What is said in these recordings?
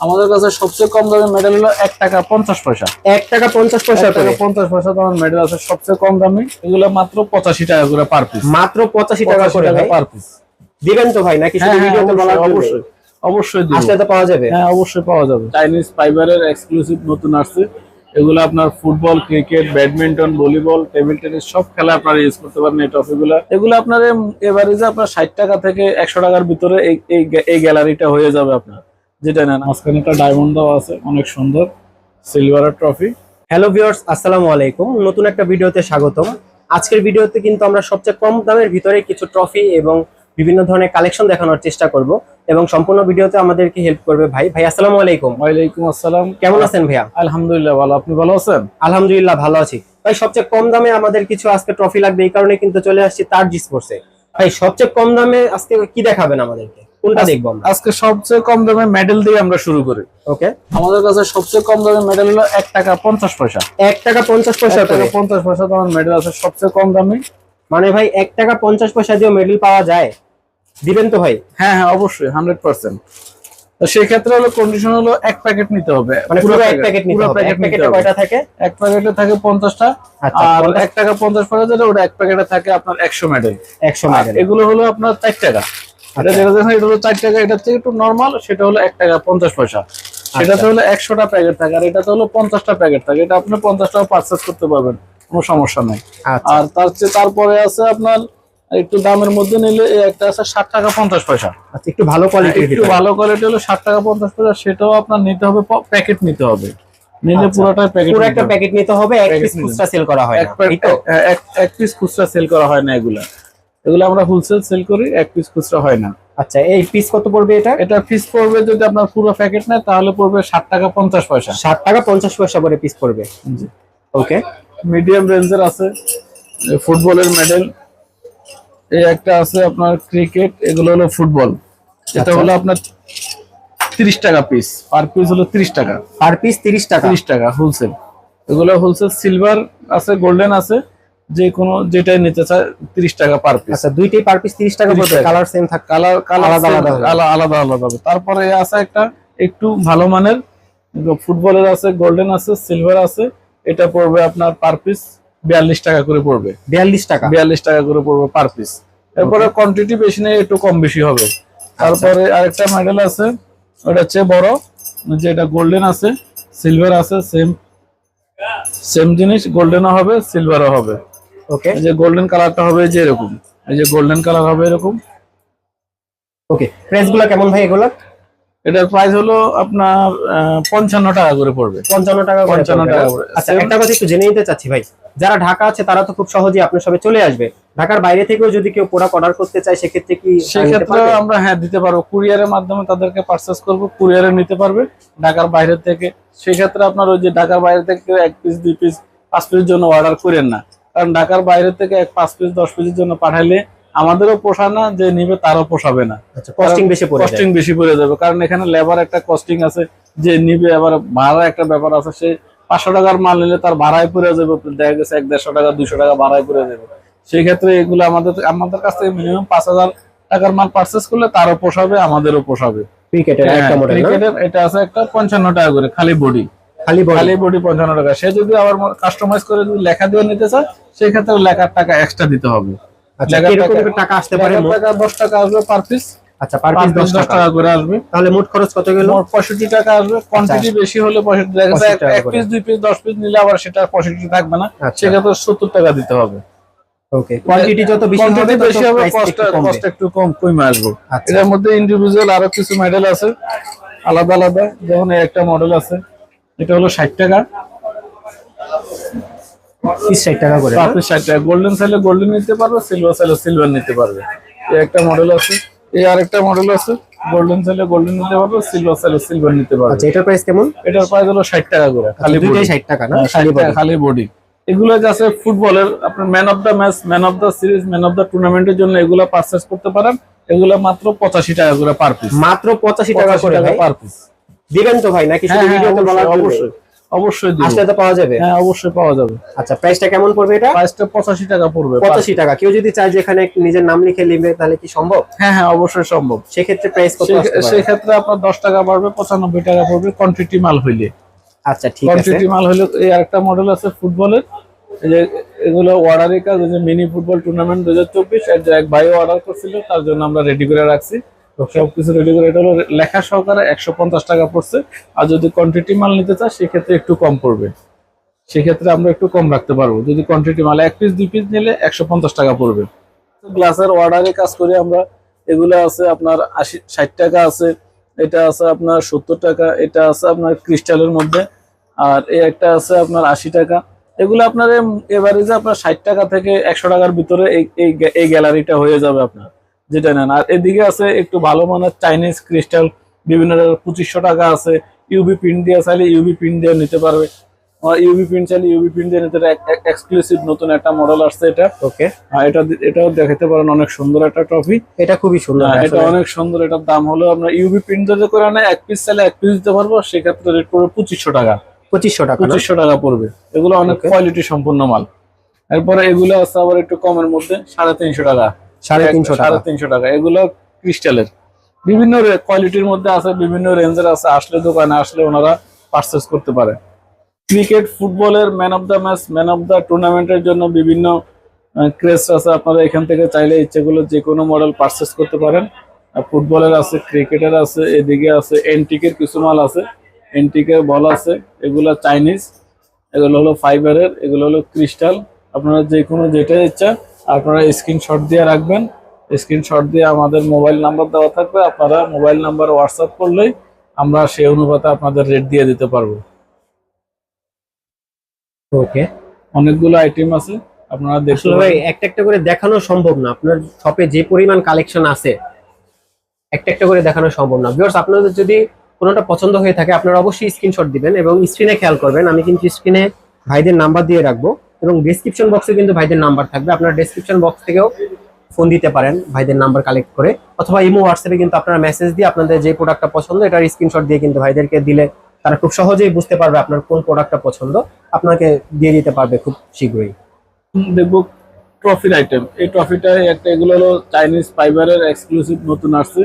আমাদের কাছে সবচেয়ে কম দামের মেডেল হলো এক টাকা পঞ্চাশ পয়সা। এক টাকা পঞ্চাশ পয়সা করে। পঞ্চাশ পয়সা দামের মেডেল আছে সবচেয়ে কম দামি। এগুলো মাত্র পঁচাশি টাকা করে পার পিস মাত্র পঁচাশি টাকা করে পার পিস দিবেন তো ভাই নাকি শুধু ভিডিওতে বলার জন্য? অবশ্যই অবশ্যই দিব। আসলে তো পাওয়া যাবে। হ্যাঁ অবশ্যই পাওয়া যাবে। চাইনিজ ফাইবারের এক্সক্লুসিভ নতুন আসছে। এগুলো আপনার football cricket badminton volleyball table tennis সব খেলা আপনারা ইউজ করতে পারেন এই ট্রফিগুলো এগুলো আপনার এভারেজে আপনার ষাট টাকা থেকে একশো টাকার ভিতরে এই এই গ্যালারিটা হয়ে যাবে আপনার। যেটা নেন। মাঝখানে একটা ডায়মন্ড দেওয়া আছে অনেক সুন্দর। সিলভারের ট্রফি হ্যালো ভিউয়ার্স আসসালামু আলাইকুম। নতুন একটা ভিডিওতে স্বাগতম। আজকের ভিডিওতে কিন্তু আমরা সবচেয়ে কম দামের ভিতরে কিছু ট্রফি এবং বিভিন্ন ধরনের কালেকশন দেখানোর চেষ্টা করব এবং সম্পূর্ণ ভিডিওতে আমাদেরকে হেল্প করবে ভাই। ভাই আসসালামু আলাইকুম। ওয়ালাইকুম আসসালাম। কেমন আছেন ভাইয়া? আলহামদুলিল্লাহ ভালো। আপনি ভালো আছেন? আলহামদুলিল্লাহ ভালো আছি। ভাই সবচেয়ে কম দামে আমাদের কিছু আজকে ট্রফি লাগবে এই কারণে কিন্তু চলে আসছি তার জি স্পোর্টসে ভাই সবচেয়ে কম দামে আজকে কি দেখাবেন আমাদেরকে? কোনটা দেখব আমরা? আজকে সবচেয়ে কম দামে মেডেল দিয়ে আমরা শুরু করি। ওকে আমাদের কাছে সবচেয়ে কম দামের মেডেল হলো এক টাকা পঞ্চাশ পয়সা। এক টাকা পঞ্চাশ পয়সা করে? পঞ্চাশ পয়সা দামের মেডেল আছে সবচেয়ে কম দামি। মানে ভাই এক টাকা পঞ্চাশ পয়সা দিয়ে মেডেল পাওয়া যায়? দিবেন তো ভাই। হ্যাঁ হ্যাঁ অবশ্যই হান্ড্রেড পার্সেন্ট তো সেই ক্ষেত্রে হলো কন্ডিশন হলো এক প্যাকেট নিতে হবে। মানে পুরো এক প্যাকেট নিতে হবে। এক প্যাকেট কয়টা থাকে? এক প্যাকেটে থাকে পঞ্চাশটা। আচ্ছা, আর 50 এক টাকা পঞ্চাশ পয়সা যেটা ওটা এক প্যাকেটে থাকে আপনার একশো মেডেল একশো আর মেডেল এগুলো হলো আপনার চার টাকা। এটা যেটা দেখেন এটা হলো চার টাকা এটা থেকে একটু নর্মাল সেটা হলো এক টাকা পঞ্চাশ পয়সা। সেটাতে হলো একশোটা প্যাকেট থাকে আর এটাতে হলো পঞ্চাশটা প্যাকেট থাকে। এটা আপনি পঞ্চাশ টাকা পার্চেস করতে পারবেন কোনো সমস্যা নেই। আচ্ছা। আর তার চেয়ে তারপরে আছে আপনার একটু দামের মধ্যে নিলে একটা আছে ষাট টাকা পঞ্চাশ পয়সা। আচ্ছা একটু ভালো কোয়ালিটির একটু ভালো কোয়ালিটি হলো ষাট টাকা পঞ্চাশ পয়সা সেটাও আপনার নিতে হবে প্যাকেট নিতে হবে। নিলে আচ্ছা। পুরোটাই প্যাকেট পুরো একটা প্যাকেট নিতে হবে এক পিস খুচরা সেল করা হয় এক না, এই তো? প্যাকেট এক এক পিস খুচরা সেল করা হয় না এগুলা। এগুলো আমরা হোলসেল সেল করি এক পিস খুচরা হয় না। আচ্ছা এই পিস কত পড়বে এটা? এটা পিস পড়বে যদি আপনার পুরো প্যাকেট নেয় তাহলে পড়বে ষাট টাকা পঞ্চাশ পয়সা। ষাট টাকা পঞ্চাশ পয়সা করে পিস পড়বে। ওকে মিডিয়াম রেঞ্জের আছে ফুটবলের মেডেল এই একটা আছে আপনার ক্রিকেট এগুলো হলো ফুটবল। এটা আচ্ছা। হলো আপনার তিরিশ টাকা পিস পার পিস হলো তিরিশ টাকা। পার পিস তিরিশ টাকা। তিরিশ টাকা হোলসেল এগুলো হোলসেল সিলভার আছে গোল্ডেন আছে। যে কোনো যেটাই নিতে চায় তিরিশ টাকা পার পিস আচ্ছা দুইটাই পার পিস তিরিশ টাকা 30 পড়বে কালার সেম থাকে কালার কালার আলাদা আলাদা আলাদা হবে। তারপরে আছে একটা একটু ভালো মানের ফুটবলের আছে গোল্ডেন আছে সিলভার আছে এটা পড়বে আপনার পার পিস বিয়াল্লিশ টাকা করে পড়বে। বিয়াল্লিশ টাকা। বিয়াল্লিশ টাকা করে পড়বে পার পিস এরপরে কোয়ান্টিটি বেশি নেই একটু কম বেশি হবে। তারপরে আরেকটা মডেল আছে ওটা হচ্ছে বড় যেটা গোল্ডেন আছে সিলভার আছে সেম সেম জিনিস গোল্ডেনও হবে সিলভারও হবে। ওকে এই যে গোল্ডেন কালারটা হবে যে এরকম। এই যে গোল্ডেন কালার হবে এরকম। ওকে প্রাইসগুলো কেমন ভাই এগুলো? এটার প্রাইস হলো আপনার পঞ্চান্ন টাকা করে পড়বে। পঞ্চান্ন টাকা 55 টাকা করে। আচ্ছা একটা কথা একটু জেনে নিতে চাচ্ছি ভাই। যারা ঢাকা আছে তারা তো খুব সহজেই আপনার সবে চলে আসবে। ঢাকার বাইরে থেকেও যদি কেউ প্রোডাক্ট অর্ডার করতে চায় সেক্ষেত্রে কি সেক্ষেত্রে আমরা হ্যাঁ দিতে পারব। কুরিয়ারের মাধ্যমে তাদেরকে পারচেস করব কুরিয়ারে নিতে পারবে। ঢাকার বাইরে থেকে। সেক্ষেত্রে আপনার ওই যে ঢাকার বাইরে থেকে এক পিস দুই পিস পাঁচ পিসের জন্য অর্ডার করেন না। কারণ ঢাকার বাইরে থেকে এক পাঁচ পিস দশ পিসের জন্য পাঠাইলে আমাদেরও পোষা না যে নিবে তারও পোষাবে না। আচ্ছা কস্টিং বেশি পড়ে কস্টিং বেশি পড়ে যাবে। কারণ এখানে লেবার একটা কস্টিং আছে যে নিবে আবার ভাড়া একটা ব্যাপার আছে সে পাঁচশো টাকার মাল নিলে তার ভাড়ায় পড়ে যাবে। দেখা গেছে এক দেড়শো টাকা দুশো টাকা ভাড়ায় পড়ে যাবে। সেই ক্ষেত্রে এগুলো আমাদের আমাদের কাছ থেকে মিনিমাম পাঁচ হাজার টাকার মাল পার্চেস করলে তারও পোষাবে আমাদেরও পোষাবে। ক্রিকেটের একটা হ্যাঁ, মডেল এটা আছে একটা পঞ্চান্ন টাকা করে খালি বডি খালি খালি বডি পঞ্চান্ন টাকা সে যদি আবার কাস্টমাইজ করে যদি লেখা দিয়ে নিতে চায় সেই ক্ষেত্রে লেখার টাকা এক্সট্রা দিতে হবে। আচ্ছা টাকা- আসতে পারে টাকা দশ টাকা আসবে পার পিস আচ্ছা পার পিস পিস দশ দশ টাকা। টাকা করে আসবে। তাহলে মোট খরচ কত গেল? মোট পঁয়ষট্টি টাকা আসবে। কোয়ান্টিটি বেশি হলে পঁয়ষট্টি টাকা। 65 টাকা এক পিস দুই পিস দশ পিস নিলে আবার সেটা পঁয়ষট্টি থাকবে না। আচ্ছা। সেক্ষেত্রে সত্তর টাকা দিতে হবে। ওকে কোয়ান্টিটি যত বেশি হবে বেশি হবে একটু। কষ্ট একটু কম কমে আসবে। আচ্ছা। মধ্যে ইন্ডিভিজুয়াল আরও কিছু মডেল আছে। আলাদা আলাদা যেমন একটা মডেল আছে। এটা হলো ষাট টাকা। 60 টাকা করে না? পার ষাট টাকা। গোল্ডেন চাইলে গোল্ডেন নিতে পারবে সিলভার চাইলে সিলভার নিতে পারবে। এই একটা মডেল আছে। এই আরেকটা মডেল আছে। গোল্ডেন চাইলে গোল্ডেন নিতে পারবে সিলভার চাইলে সিলভার নিতে পারবে। আচ্ছা এটার প্রাইস কেমন? এটার প্রাইস হলো ষাট টাকা করে খালি আচ্ছা, দুইটাই 60 টাকা না? হ্যাঁ, খালি 60 টাকা খালি বডি এগুলো যে আছে ফুটবলের আপনার man of the match man of the series man of the টুর্নামেন্টের জন্য এগুলো পারচেস করতে পারেন। এগুলো মাত্র পঁচাশি টাকা করে পার পিস মাত্র 85 টাকা করে পার পিস দিবেন তো ভাই নাকি শুধু হ্যাঁ হ্যাঁ ভিডিওতে বলার অবশ্যই? অবশ্যই। দিব। আসলে তো পাওয়া যাবে? হ্যাঁ অবশ্যই পাওয়া যাবে। আচ্ছা প্রাইসটা কেমন পড়বে এটা? প্রাইসটা পঁচাশি টাকা পড়বে পঁচাশি টাকা। কেউ যদি চায় যে এখানে নিজের নাম লিখে নিবে তাহলে কি সম্ভব? হ্যাঁ হ্যাঁ অবশ্যই সম্ভব। সেক্ষেত্রে প্রাইস কত আসতে পারে? সেক্ষেত্রে আপনার দশ টাকা বাড়বে পঁচানব্বই টাকা পড়বে কোয়ান্টিটি মাল হইলে। আচ্ছা ঠিক আছে। কোয়ান্টিটি মাল হইলে এই আরেকটা মডেল আছে ফুটবলের। এই যে এগুলো অর্ডারের কাজ যে মিনি ফুটবল টুর্নামেন্ট দু হাজার চব্বিশ এর যে এক ভাই অর্ডার করছিল তার জন্য আমরা রেডি করে রাখছি। সবকিছু রেডি করে, এটা হলো লেখা সহকারে একশো পঞ্চাশ টাকা পড়ছে। আর যদি কোয়ান্টিটি মাল নিতে চায় সেক্ষেত্রে একটু কম পড়বে। সেক্ষেত্রে আমরা একটু কম রাখতে পারব। যদি কোয়ান্টিটি মাল, এক পিস দুই পিস নিলে একশো পঞ্চাশ টাকা পড়বে। গ্লাসের অর্ডারে কাজ করে আমরা, এগুলো আছে আপনার আশি, ষাট টাকা আছে, এটা আছে আপনার সত্তর টাকা, এটা আছে আপনার ক্রিস্টালের মধ্যে, আর এই একটা আছে আপনার আশি টাকা। এগুলো আপনার এভারেজে আপনার ষাট টাকা থেকে একশো টাকার ভিতরে এই এই গ্যালারিটা হয়ে যাবে আপনার। যেটা নেন। আর এদিকে আছে একটু ভালো মানের চাইনিজ ক্রিস্টাল বিভিন্ন পঁচিশশো টাকা আছে। ইউবি প্রিন্ট দিয়ে চাইলে ইউবি প্রিন্ট দিয়ে নিতে পারবে। ইউবি প্রিন্ট চাইলে ইউবি প্রিন্ট দিয়ে নিতে এক্সক্লুসিভ নতুন একটা মডেল আসছে এটা। ওকে আর এটা এটাও দেখাতে পারেন অনেক সুন্দর একটা ট্রফি এটা খুবই সুন্দর এটা অনেক সুন্দর এটার দাম হলো আপনার ইউবি প্রিন্ট যদি করে নেয় এক পিস চাইলে এক পিস দিতে পারব সেক্ষেত্রে রেট পড়বে পঁচিশশো টাকা। পঁচিশশো টাকা পঁচিশশো টাকা পড়বে। এগুলো অনেক কোয়ালিটি সম্পূর্ণ মাল। এরপরে এগুলো আছে আবার একটু কমের মধ্যে সাড়ে তিনশো টাকা। সাড়ে তিনশো টাকা। সাড়ে তিনশো টাকা। এগুলো ক্রিস্টালের বিভিন্ন কোয়ালিটির মধ্যে আছে বিভিন্ন রেঞ্জের আছে। আসলে দোকানে আসলে ওনারা পারচেস করতে পারে। ক্রিকেট ফুটবলের man of the match man of the টুর্নামেন্টের জন্য বিভিন্ন ক্রেস আছে। আপনারা এখান থেকে চাইলে ইচ্ছেগুলো যে কোনো মডেল পারচেস করতে পারেন। ফুটবলের আছে ক্রিকেটের আছে এদিকে আছে এন্টিকের কিছু মাল আছে। এন্টিকের বল আছে এগুলো চাইনিজ এগুলো হলো ফাইবারের এগুলো হলো ক্রিস্টাল আপনারা যে কোনো যেটা ইচ্ছা আপনারা স্ক্রিনশট দিয়ে রাখবেন। স্ক্রিনশট দিয়ে আমাদের মোবাইল নাম্বার দেওয়া থাকবে। আপনারা মোবাইল নাম্বার হোয়াটসঅ্যাপ করলেই আমরা সেই অনুপাতে আপনাদের রেট দিয়ে দিতে পারব। ওকে অনেকগুলো আইটেম আছে। আপনারা দেখুন ভাই একটা একটা করে দেখানো সম্ভব না। আপনার শপে যে পরিমাণ কালেকশন আছে একটা একটা করে দেখানো সম্ভব না। ভিউয়ার্স আপনাদের যদি কোনোটা পছন্দ হয়ে থাকে আপনারা অবশ্যই স্ক্রিনশট দিবেন এবং স্ক্রিনে খেয়াল করবেন। আমি কিন্তু স্ক্রিনে ভাইদের নাম্বার দিয়ে রাখব। এবং ডেসক্রিপশন বক্সে কিন্তু ভাইদের নাম্বার থাকবে। আপনারা ডেসক্রিপশন বক্স থেকেও ফোন দিতে পারেন ভাইদের নাম্বার কালেক্ট করে। অথবা ইমো হোয়াটসঅ্যাপে কিন্তু আপনারা মেসেজ দিয়ে আপনাদের যে প্রোডাক্টটা পছন্দ, এটার স্ক্রিনশট দিয়ে কিন্তু ভাইদেরকে দিলে তারা খুব সহজেই বুঝতে পারবে আপনার কোন প্রোডাক্টটা পছন্দ। আপনাকে দিয়ে দিতে পারবে খুব শীঘ্রই। দেখব ট্রফির আইটেম এই ট্রফিটা একটা, এগুলো হলো চাইনিজ ফাইবারের এক্সক্লুসিভ নতুন আসছে।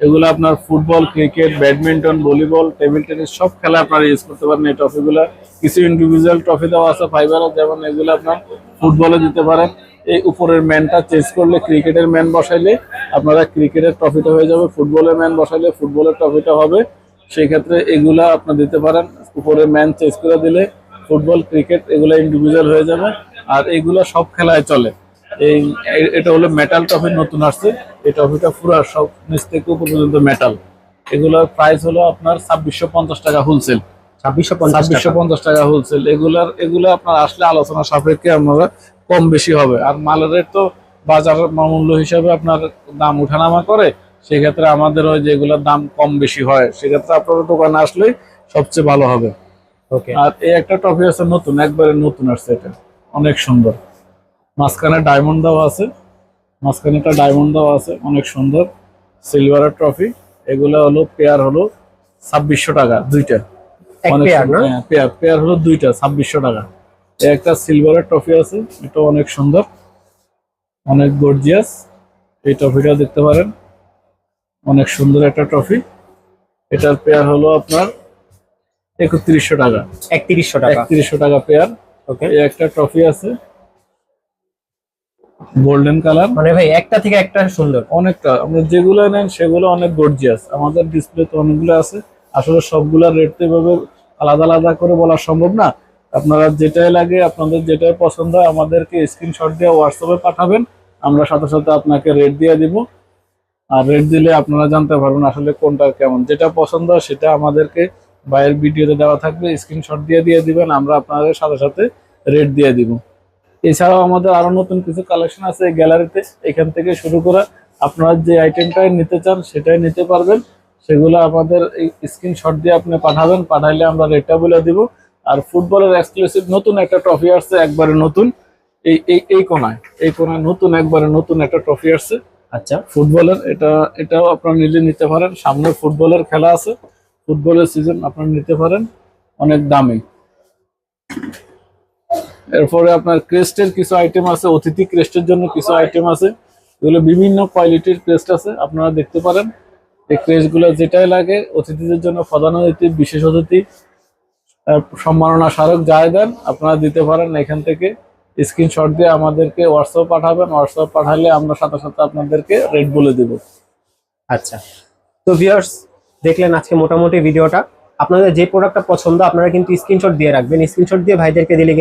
এগুলো আপনার football, cricket, badminton, volleyball, table tennis, সব খেলা আপনারা ইউজ করতে পারেন এই ট্রফিগুলো। কিছু ইন্ডিভিজুয়াল ট্রফি দেওয়া আছে ফাইবারের যেমন এগুলো আপনার ফুটবলে দিতে পারেন। এই উপরের ম্যানটা চেঞ্জ করলে ক্রিকেটের ম্যান বসাইলে আপনারা ক্রিকেটের ট্রফিটা হয়ে যাবে, ফুটবলের ম্যান বসাইলে ফুটবলের ট্রফিটা হবে। সেই ক্ষেত্রে এগুলা আপনার দিতে পারেন উপরে ম্যান চেঞ্জ করে দিলে ফুটবল, ক্রিকেট এগুলো ইন্ডিভিজুয়াল হয়ে যাবে। আর এগুলো সব খেলায় চলে। এই এটা হলো মেটাল ট্রফি নতুন আসছে। এই ট্রফিটা পুরো সব নিচ থেকে উপর পর্যন্ত মেটাল এগুলোর প্রাইস হলো আপনার ছাব্বিশশো পঞ্চাশ টাকা হোলসেল ছাব্বিশশো পঞ্চাশ টাকা। হোলসেল এগুলার এগুলো আপনার আসলে আলোচনা সাপেক্ষে আমরা কম বেশি হবে। আর মালের রেট তো বাজার মূল্য হিসাবে আপনার দাম উঠানামা করে সেক্ষেত্রে আমাদের ওই যেগুলোর দাম কম বেশি হয়। সেক্ষেত্রে আপনার দোকানে আসলেই সবচেয়ে ভালো হবে। ওকে আর এই একটা ট্রফি আছে নতুন একবারে নতুন আসছে এটা। অনেক সুন্দর। মাঝখানে ডায়মন্ড দেওয়া আছে। মাঝখানে একটা ডায়মন্ড দেওয়া আছে অনেক সুন্দর। সিলভারের ট্রফি এগুলো হলো পেয়ার হলো ছাব্বিশশো টাকা দুইটা। অনেক পেয়ার হ্যাঁ, পেয়ার পেয়ার হলো দুইটা ছাব্বিশশো টাকা। এই একটা সিলভারের ট্রফি আছে এটা অনেক সুন্দর। অনেক গর্জিয়াস এই ট্রফিটা দেখতে পারেন। অনেক সুন্দর একটা ট্রফি এটার পেয়ার হলো আপনার একত্রিশশো টাকা। একত্রিশশো টাকা। একত্রিশশো টাকা পেয়ার ওকে একটা ট্রফি আছে। গোল্ডেন কালার মানে ভাই একটা থেকে একটা সুন্দর। অনেকটা। আপনি যেগুলো নেন সেগুলো অনেক গর্জিয়াস আমাদের ডিসপ্লে তো অনেকগুলো আছে। আসলে সবগুলা রেট তো এভাবে আলাদা আলাদা করে বলা সম্ভব না। আপনারা যেটাই লাগে আপনাদের যেটাই পছন্দ হয় আমাদেরকে স্ক্রিনশট দিয়ে হোয়াটসঅ্যাপে পাঠাবেন। আমরা সাথে সাথে আপনাকে রেট দিয়ে দিব। আর রেট দিলে আপনারা জানতে পারবেন আসলে কোনটা কেমন। যেটা পছন্দ হয় সেটা আমাদেরকে বাইরের ভিডিওতে দেওয়া থাকবে। স্ক্রিনশট দিয়ে দিয়ে দিবেন। আমরা আপনাদের সাথে সাথে রেট দিয়ে দিব। এছাড়াও আমাদের আরও নতুন কিছু কালেকশন আছে এই গ্যালারিতে এখান থেকে শুরু করে আপনারা যে আইটেমটাই নিতে চান সেটাই নিতে পারবেন। সেগুলো আমাদের এই স্ক্রিনশট দিয়ে আপনি পাঠাবেন পাঠাইলে আমরা রেটটা বলে দিব। আর ফুটবলের এক্সক্লুসিভ নতুন একটা ট্রফি আসছে একবারে নতুন। এই এই এই কোনায় এই কোনায় নতুন একবারে নতুন একটা ট্রফি আসছে। আচ্ছা। ফুটবলের এটা এটাও আপনারা নিজে নিতে পারেন। সামনে ফুটবলের খেলা আছে। ফুটবলের সিজন আপনারা নিতে পারেন। অনেক দামি। এরপরে আপনার ক্রেস্টের কিছু আইটেম আছে, অতিথি ক্রেস্টের জন্য কিছু আইটেম আছে। এগুলো বিভিন্ন কোয়ালিটির ক্রেস্ট আছে, আপনারা দেখতে পারেন। এই ক্রেস্টগুলো যেটাই লাগে, অতিথিদের জন্য প্রধান অতিথি, বিশেষ অতিথি সম্মাননা স্মারক যাই দেন আপনারা দিতে পারেন এখান থেকে। স্ক্রিনশট দিয়ে আমাদেরকে হোয়াটসঅ্যাপ পাঠাবেন হোয়াটসঅ্যাপ পাঠালে আমরা সাথে সাথে আপনাদেরকে রেট বলে দেব। আচ্ছা। তো ভিউয়ার্স দেখলেন আজকে মোটামুটি ভিডিওটা আপনাদের যে প্রোডাক্টটা পছন্দ, আপনারা কিন্তু স্ক্রিনশট দিয়ে রাখবেন। স্ক্রিনশট দিয়ে ভাইদেরকে দিলে